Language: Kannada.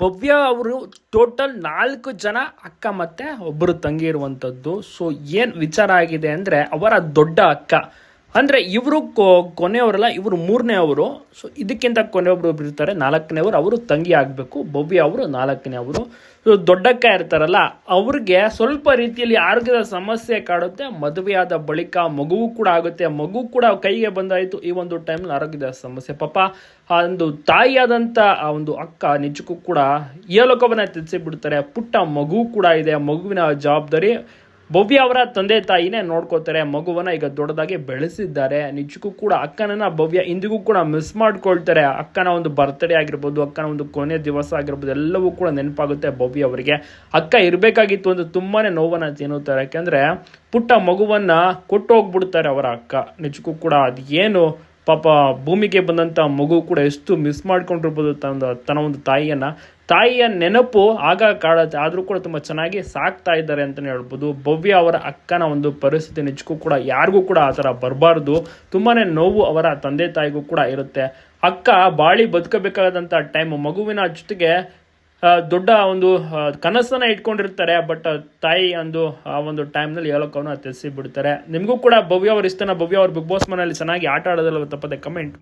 ಭವ್ಯ ಅವರು ಟೋಟಲ್ ನಾಲ್ಕು ಜನ ಅಕ್ಕ ಮತ್ತೆ ಒಬ್ಬರು ತಂಗಿ ಇರುವಂಥದ್ದು ಸೊ ಏನು ವಿಚಾರ ಆಗಿದೆ ಅಂದರೆ ಅವರ ದೊಡ್ಡ ಅಕ್ಕ. ಅಂದರೆ ಇವರು ಕೊನೆಯವರಲ್ಲ ಇವರು ಮೂರನೇ ಅವರು. ಸೊ ಇದಕ್ಕಿಂತ ಕೊನೆಯೊಬ್ರು ಒಬ್ರು ಇರ್ತಾರೆ. ನಾಲ್ಕನೇ ಅವರು ತಂಗಿ ಆಗಬೇಕು. ಭವ್ಯ ಅವರು ನಾಲ್ಕನೇ ಅವರು. ಸೊ ದೊಡ್ಡಕ್ಕ ಇರ್ತಾರಲ್ಲ, ಅವ್ರಿಗೆ ಸ್ವಲ್ಪ ರೀತಿಯಲ್ಲಿ ಆರೋಗ್ಯದ ಸಮಸ್ಯೆ ಕಾಡುತ್ತೆ. ಮದುವೆಯಾದ ಬಳಿಕ ಮಗುವು ಕೂಡ ಆಗುತ್ತೆ. ಮಗು ಕೂಡ ಕೈಗೆ ಬಂದಾಯಿತು ಈ ಒಂದು ಟೈಮ್ನ ಆರೋಗ್ಯದ ಸಮಸ್ಯೆ. ಪಾಪ, ಆ ಒಂದು ತಾಯಿಯಾದಂಥ ಆ ಒಂದು ಅಕ್ಕ ನಿಜಕ್ಕೂ ಕೂಡ ಏಲೋಕವನ್ನು ತಿಳಿಸಿ ಬಿಡ್ತಾರೆ ಪುಟ್ಟ ಮಗು ಕೂಡ ಇದೆ. ಮಗುವಿನ ಜವಾಬ್ದಾರಿ ಭವ್ಯ ಅವರ ತಂದೆ ತಾಯಿನೇ ನೋಡ್ಕೋತಾರೆ ಮಗುವನ್ನ ಈಗ ದೊಡ್ಡದಾಗಿ ಬೆಳೆಸಿದ್ದಾರೆ. ನಿಜಕ್ಕೂ ಕೂಡ ಅಕ್ಕನನ್ನ ಭವ್ಯ ಇಂದಿಗೂ ಕೂಡ ಮಿಸ್ ಮಾಡ್ಕೊಳ್ತಾರೆ. ಅಕ್ಕನ ಒಂದು ಬರ್ತ್ಡೇ ಆಗಿರ್ಬೋದು, ಅಕ್ಕನ ಒಂದು ಕೊನೆ ದಿವಸ ಆಗಿರ್ಬೋದು, ಎಲ್ಲವೂ ಕೂಡ ನೆನಪಾಗುತ್ತೆ ಭವ್ಯ ಅವರಿಗೆ. ಅಕ್ಕ ಇರಬೇಕಾಗಿತ್ತು ಅಂತ ತುಂಬಾನೇ ನೋವನ್ನ ತಿನ್ನುತ್ತಾರೆ. ಯಾಕೆಂದ್ರೆ ಪುಟ್ಟ ಮಗುವನ್ನ ಕೊಟ್ಟು ಹೋಗ್ಬಿಡ್ತಾರೆ ಅವರ ಅಕ್ಕ. ನಿಜಕ್ಕೂ ಕೂಡ ಅದೇನು ಪಾಪ ಭೂಮಿಗೆ ಬಂದಂಥ ಮಗು ಕೂಡ ಎಷ್ಟು ಮಿಸ್ ಮಾಡ್ಕೊಂಡಿರ್ಬೋದು ತನ್ನ ತನ್ನ ಒಂದು ತಾಯಿಯನ್ನ. ತಾಯಿಯ ನೆನಪು ಆಗ ಕಾಡುತ್ತೆ ಆದರೂ ಕೂಡ ತುಂಬ ಚೆನ್ನಾಗಿ ಸಾಕ್ತಾ ಇದ್ದಾರೆ ಅಂತಲೇ ಹೇಳ್ಬೋದು. ಭವ್ಯ ಅವರ ಅಕ್ಕನ ಒಂದು ಪರಿಸ್ಥಿತಿ ನಿಜಕ್ಕೂ ಕೂಡ ಯಾರಿಗೂ ಕೂಡ ಆ ಥರ ಬರಬಾರ್ದು. ತುಂಬಾ ನೋವು ಅವರ ತಂದೆ ತಾಯಿಗೂ ಕೂಡ ಇರುತ್ತೆ. ಅಕ್ಕ ಬಾಳಿ ಬದುಕಬೇಕಾದಂಥ ಟೈಮ್ ಮಗುವಿನ ಜೊತೆಗೆ ದೊಡ್ಡ ಒಂದು ಕನಸನ್ನು ಇಟ್ಕೊಂಡಿರ್ತಾರೆ, ಬಟ್ ತಾಯಿ ಒಂದು ಆ ಒಂದು ಟೈಮ್ನಲ್ಲಿ ಹೇಳೋಕವನ್ನ ತಿಳಿಸಿ ಬಿಡ್ತಾರೆ ನಿಮಗೂ ಕೂಡ ಭವ್ಯ ಅವ್ರ ಇಷ್ಟನ ಭವ್ಯ ಅವ್ರ ಬಿಗ್ ಬಾಸ್ ಮನೆಯಲ್ಲಿ ಚೆನ್ನಾಗಿ ಆಟ ಆಡೋದಲ್ಲ ತಪ್ಪದೆ ಕಮೆಂಟ್